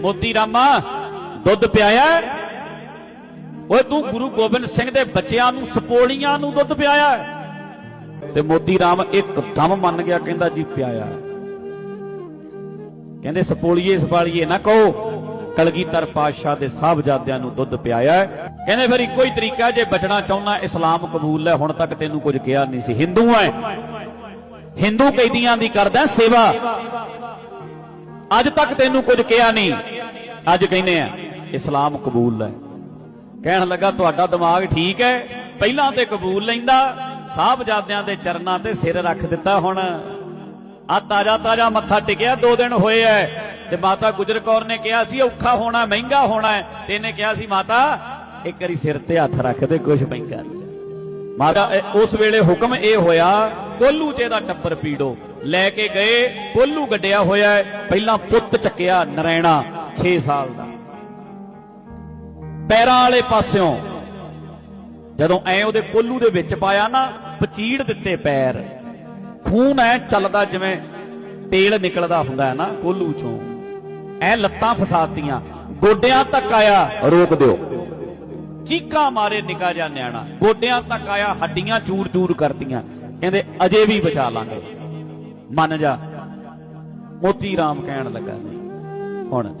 ਮੋਤੀ ਰਾਮਾ, ਦੁੱਧ ਪਿਆਇਆ? ਹੈ? ਓਏ ਤੂੰ ਗੁਰੂ ਗੋਬਿੰਦ ਸਿੰਘ ਦੇ ਬੱਚਿਆਂ ਨੂੰ, ਸਪੋਲੀਆਂ ਨੂੰ ਦੁੱਧ ਪਿਆਇਆ? ਤੇ ਮੋਤੀ ਰਾਮ ਇੱਕਦਮ ਮੰਨ ਗਿਆ, ਕਹਿੰਦਾ ਜੀ ਪਿਆਇਆ। ਕਹਿੰਦੇ ਸਪੋਲੀਏ ਸਪਾਲੀਏ ਨਾ ਕਹੋ, ਕਲਗੀਧਰ ਪਾਤਸ਼ਾਹ ਦੇ ਸਾਹਿਬਜ਼ਾਦਿਆਂ ਨੂੰ ਦੁੱਧ ਪਿਆਇਆ। ਕਹਿੰਦੇ ਫਿਰ ਇੱਕੋ ਹੀ ਤਰੀਕਾ, ਜੇ ਬਚਣਾ ਚਾਹੁੰਦਾ, ਇਸਲਾਮ ਕਬੂਲ ਹੈ ਹੁਣ ਤੱਕ ਤੈਨੂੰ ਕੁਝ ਕਿਹਾ ਨਹੀਂ ਸੀ। ਹਿੰਦੂ ਐ। ਹਿੰਦੂ ਕੈਦੀਆਂ ਦੀ ਕਰਦਾ ਸੇਵਾ। ਅੱਜ ਤੱਕ ਤੈਨੂੰ ਕੁਝ ਕਿਹਾ ਨਹੀਂ। ਅੱਜ ਕਹਿੰਦੇ ਆ, ਇਸਲਾਮ ਕਬੂਲ ਹੈ ਕਹਿਣ ਲੱਗਾ, ਤੁਹਾਡਾ ਦਿਮਾਗ ਠੀਕ ਹੈ। ਪਹਿਲਾਂ ਤੇ ਕਬੂਲ ਲੈਂਦਾ, ਸਾਹਿਬਜ਼ਾਦਿਆਂ ਦੇ ਚਰਨਾਂ ਤੇ ਸਿਰ ਰੱਖ ਦਿੱਤਾ ਹੁਣ। ਆ ਤਾਜਾ ਤਾਜਾ ਮੱਥਾ ਟਿਕਿਆ, ਦੋ ਦਿਨ ਹੋਏ ਐ। ਤੇ ਮਾਤਾ ਗੁਜਰ ਕੌਰ ਨੇ ਕਿਹਾ ਸੀ, ਔਖਾ ਹੋਣਾ, ਮਹਿੰਗਾ ਹੋਣਾ ਹੈ ਤੇ ਇਹਨੇ ਕਿਹਾ ਸੀ, ਮਾਤਾ, ਇੱਕ ਵਾਰੀ ਸਿਰ ਤੇ ਹੱਥ ਰੱਖ ਦੇ ਕੁਝ ਮਹਿੰਗਾ ਮਾਤਾ ਉਸ ਵੇਲੇ ਹੁਕਮ ਇਹ ਹੋਇਆ, ਕੋਲੂ ਚ ਇਹਦਾ ਟੱਬਰ ਪੀੜੋ। ਲੈ ਕੇ ਗਏ ਕੋਲੂ ਗੱਡਿਆ ਹੋਇਆ ਹੈ। ਪਹਿਲਾਂ ਪੁੱਤ ਚੱਕਿਆ ਨਰੈਣਾ 6 ਸਾਲ ਦਾ। ਪੈਰਾਂ ਵਾਲੇ ਪਾਸਿਓਂ ਜਦੋਂ ਐ ਉਹਦੇ ਕੋਲੂ ਦੇ ਵਿੱਚ ਪਾਇਆ ਨਾ, ਪਚੀੜ ਦਿੱਤੇ ਪੈਰ। ਖੂਨ ਐ ਚੱਲਦਾ ਜਿਵੇਂ ਤੇਲ ਨਿਕਲਦਾ ਹੁੰਦਾ ਹੈ ਨਾ, ਕੋਲੂ ਚੋਂ। ਐ ਲੱਤਾਂ ਫਸਾਤੀਆਂ। ਗੋਡਿਆਂ ਤੱਕ ਆਇਆ, ਰੋਕ ਦਿਓ। ਚੀਕਾਂ ਮਾਰੇ ਨਿਕਾ ਜਾ ਨਿਆਣਾ। ਗੋਡਿਆਂ ਤੱਕ ਆਇਆ, ਹੱਡੀਆਂ ਚੂਰ-ਚੂਰ ਕਰਦੀਆਂ ਕਹਿੰਦੇ, ਅਜੇ ਵੀ ਬਚਾ ਲਾਂਗੇ। ਮੰਨ ਜਾ। ਮੋਤੀ ਰਾਮ ਕਹਿਣ ਲੱਗਾ। ਹੁਣ